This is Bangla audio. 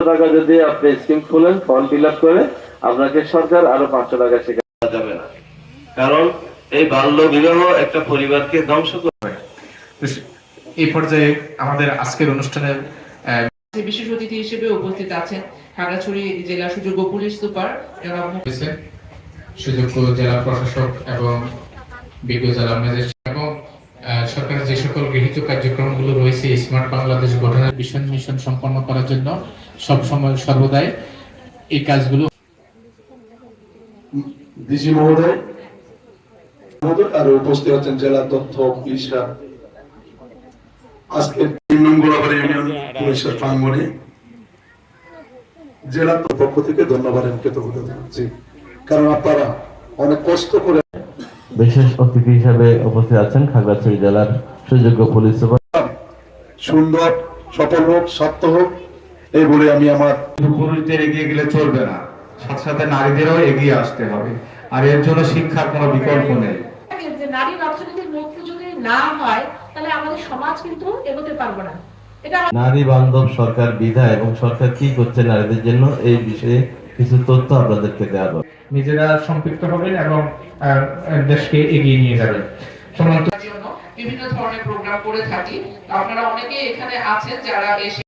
টাকা যদি আপনি স্কিম খুলেন ফর্ম ফিল আপ করে আপনাকে সরকার আরও পাঁচশো টাকা যাবে না। কারণ এই বাল্য বিবাহ একটা পরিবারকে ধ্বংস করে। এই পর্যায়ে আমাদের আজকের অনুষ্ঠানের আহ, বিশেষ অতিথি হিসেবে উপস্থিত আছেন খাগড়াছড়ি জেলা সুযোগ্য পুলিশ সুপার সুযোগ্য জেলা প্রশাসক এবং বিজ্ঞ জেলা ম্যাজিস্ট্রেট যে সকল গৃহীত কার্যক্রমগুলো রয়েছে স্মার্ট বাংলাদেশ গঠনের মিশন মিশন সম্পন্ন করার জন্য সব সময় সর্বদাই এই কাজগুলো ডিজি মহোদয় আর উপস্থিত আছেন জেলা তথ্য পুলিশরা আজকে ইউনিয়ন প্রাঙ্গণে জেলা পক্ষ থেকে ধন্যবাদ কৃতজ্ঞতা জানাচ্ছি। কারণ আপনারা অনেক কষ্ট করে বিশেষ অতিথি হিসাবে উপস্থিত আছেন খাগড়াছড়ি জেলার সুযোগ্য পুলিশ সুপার। সুন্দর সফল হোক সত্য হোক এই বলে আমি আমার পুরুষদের এগিয়ে গেলে চলবে না। সাথে সাথে নারীদেরও এগিয়ে আসতে হবে। আর এর জন্য শিক্ষার কোনো বিকল্প নেই। যে নারীর অর্থনৈতিক যদি না হয় তাহলে আমাদের সমাজ কিন্তু এগোতে পারব না। নারী বান্ধব সরকার বিধা এবং সরকার কি করছে নারীদের জন্য এই বিষয়ে কিছু তথ্য আপনাদেরকে দেওয়া হবে নিজেরা সম্পৃক্ত হবেন এবং আহ, দেশকে এগিয়ে নিয়ে যাবেন। বিভিন্ন ধরনের প্রোগ্রাম করে থাকি। আপনারা অনেকে এখানে আছেন যারা এসে